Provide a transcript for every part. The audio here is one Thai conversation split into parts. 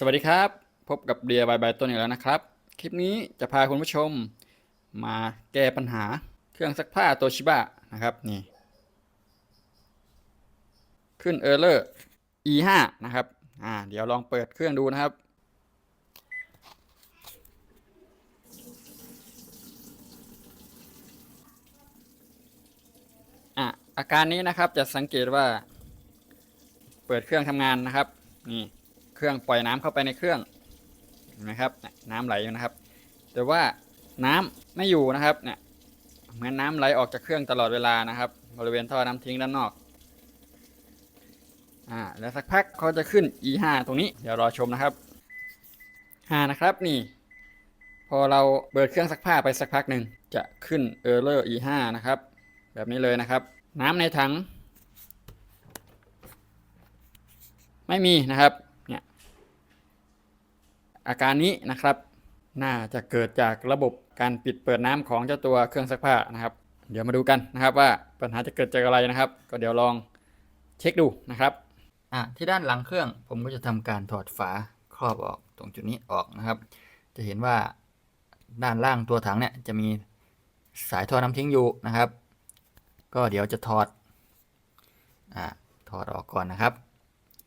สวัสดีครับ พบกับเดียบายบายต้นอีกแล้วนะครับ คลิปนี้จะพาคุณผู้ชมมาแก้ปัญหาเครื่องซักผ้าโตชิบะนะครับนี่ขึ้นเออร์เลอร์ e5 นะครับอ่าเดี๋ยวลองเปิดเครื่องดูนะครับ อะอาการนี้นะครับจะสังเกตว่า เปิดเครื่องทำงานนะครับนี่ เครื่องปล่อยน้ำเข้าไปในเครื่องเห็นไหมครับนี่ยน้ำไหลอยู่นะครับ แต่ว่าน้ำไม่อยู่นะครับเนี่ยเหมือนน้ำไหลออกจากเครื่องตลอดเวลานะครับ บริเวณท่อน้ำทิ้งด้านนอกอ่าแล้วสักพักเขาจะขึ้น e5 ตรงนี้เดี๋ยวรอชมนะครับ5นะครับนี่ พอเราเปิดเครื่องซักผ้าไปสักพักหนึ่งจะขึ้น error e5 นะครับ แบบนี้เลยนะครับ น้ำในถัง ไม่มีนะครับ อาการนี้นะครับ น่าจะเกิดจากระบบการปิดเปิดน้ำของเจ้าตัวเครื่องซักผ้านะครับ เดี๋ยวมาดูกันนะครับว่าปัญหาจะเกิดจากอะไรนะครับ ก็เดี๋ยวลองเช็คดูนะครับอะที่ด้านหลังเครื่องผมก็จะทำการถอดฝาครอบออกตรงจุดนี้ออกนะครับ จะเห็นว่าด้านล่างตัวถังเนี่ยจะมีสายท่อน้ำทิ้งอยู่นะครับ ก็เดี๋ยวจะถอดอ่าถอดออกก่อนนะครับ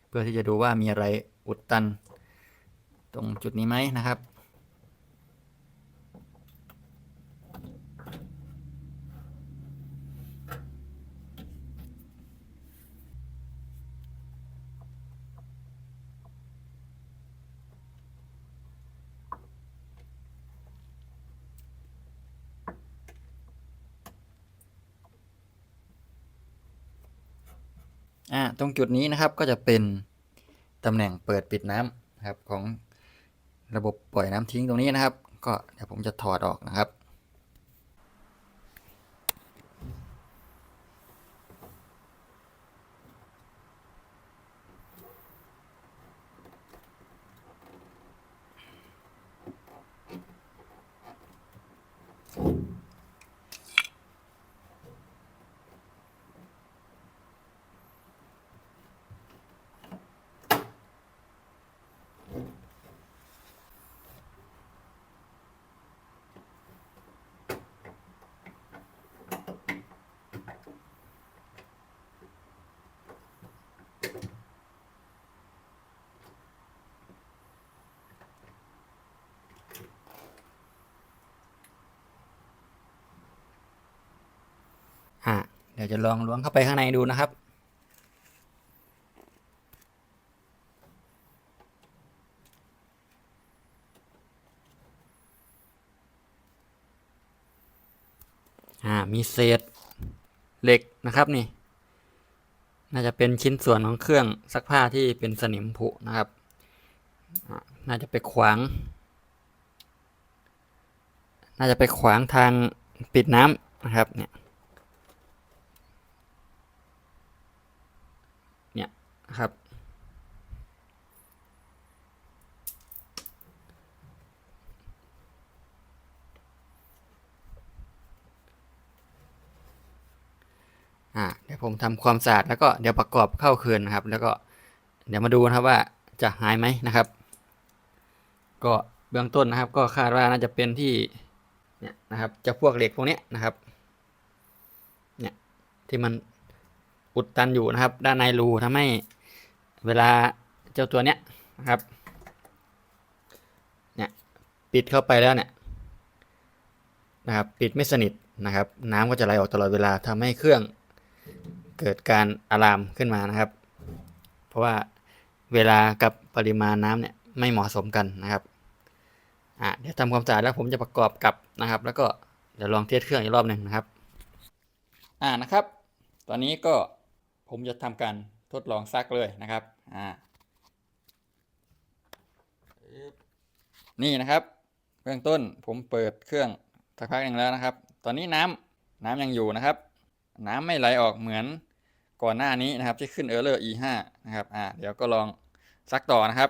เพื่อที่จะดูว่ามีอะไรอุดตัน ตรงจุดนี้ไหมนะครับ อ่าตรงจุดนี้นะครับก็จะเป็นตำแหน่งเปิดปิดน้ำครับของ ระบบปล่อยน้ำทิ้งตรงนี้นะครับ ก็เดี๋ยวผมจะถอดออกนะครับ อ่า เดี๋ยวจะลองล้วงเข้าไปข้างในดูนะครับ อ่า มีเศษเหล็กนะครับนี่ น่าจะเป็นชิ้นส่วนของเครื่องซักผ้าที่เป็นสนิมผุนะครับ น่าจะไปขวาง น่าจะไปขวางทางปิดน้ำนะครับเนี่ย เนะครับ อ่าเดี๋ยวผมทำความสะอาดแล้วก็เดี๋ยวประกอบเข้าคืนนะครับ แล้วก็เดี๋ยวมาดูนะครับว่าจะหายไหมนะครับ ก็เบื้องต้นนะครับ ก็คาดว่าน่าจะเป็นที่เนี่ยนะครับจะพวกเหล็กพวกนี้นะครับเนี่ยที่มันอุดตันอยู่นะครับ ด้านในรูทำให้ เวลาเจ้าตัวเนี้ยนะครับเนี่ยปิดเข้าไปแล้วเนี่ยนะครับปิดไม่สนิทนะครับ น้ำก็จะไหลออกตลอดเวลาทำให้เครื่องเกิดการอะลามขึ้นมานะครับ เพราะว่าเวลากับปริมาณน้ำเนี่ยไม่เหมาะสมกันนะครับอะเดี๋ยวทำความสะอาดแล้วผมจะประกอบกับนะครับ แล้วก็เดี๋ยวลองเทสเครื่องอีกรอบหนึ่งนะครับ อ่านะครับ ตอนนี้ก็ผมจะทำการ ทดลองซักเลยนะครับอ่านี่นะครับ เบื้องต้นผมเปิดเครื่องสักพักหนึ่งแล้วนะครับ ตอนนี้น้ำน้ำยังอยู่นะครับ น้ำไม่ไหลออกเหมือนก่อนหน้านี้นะครับที่ขึ้น error e5 นะครับอ่าเดี๋ยวก็ลองซักต่อนะครับ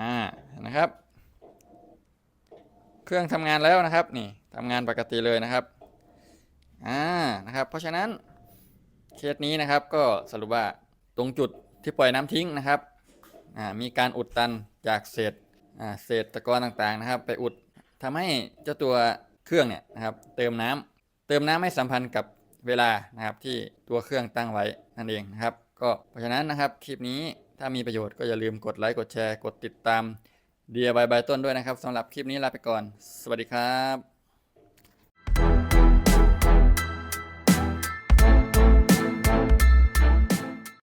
อ่านะครับ เครื่องทำงานแล้วนะครับ นี่ทำงานปกติเลยนะครับ อ่านะครับ เพราะฉะนั้นเคสนี้นะครับก็สรุปว่าตรงจุดที่ปล่อยน้ำทิ้งนะครับอ่ามีการอุดตันจากเศษอ่าเศษตะกอนต่างๆนะครับ ไปอุดทำให้เจ้าตัวเครื่องเนี่ยนะครับ เติมน้ำเติมน้ำไม่สัมพันธ์กับเวลานะครับที่ตัวเครื่องตั้งไว้นั่นเองนะครับ ก็เพราะฉะนั้นนะครับคลิปนี้ถ้ามีประโยชน์ก็อย่าลืมกดไลค์กดแชร์กดติดตาม DIY บายต้นด้วยนะครับสำหรับคลิปนี้ลาไปก่อน สวัสดีครับ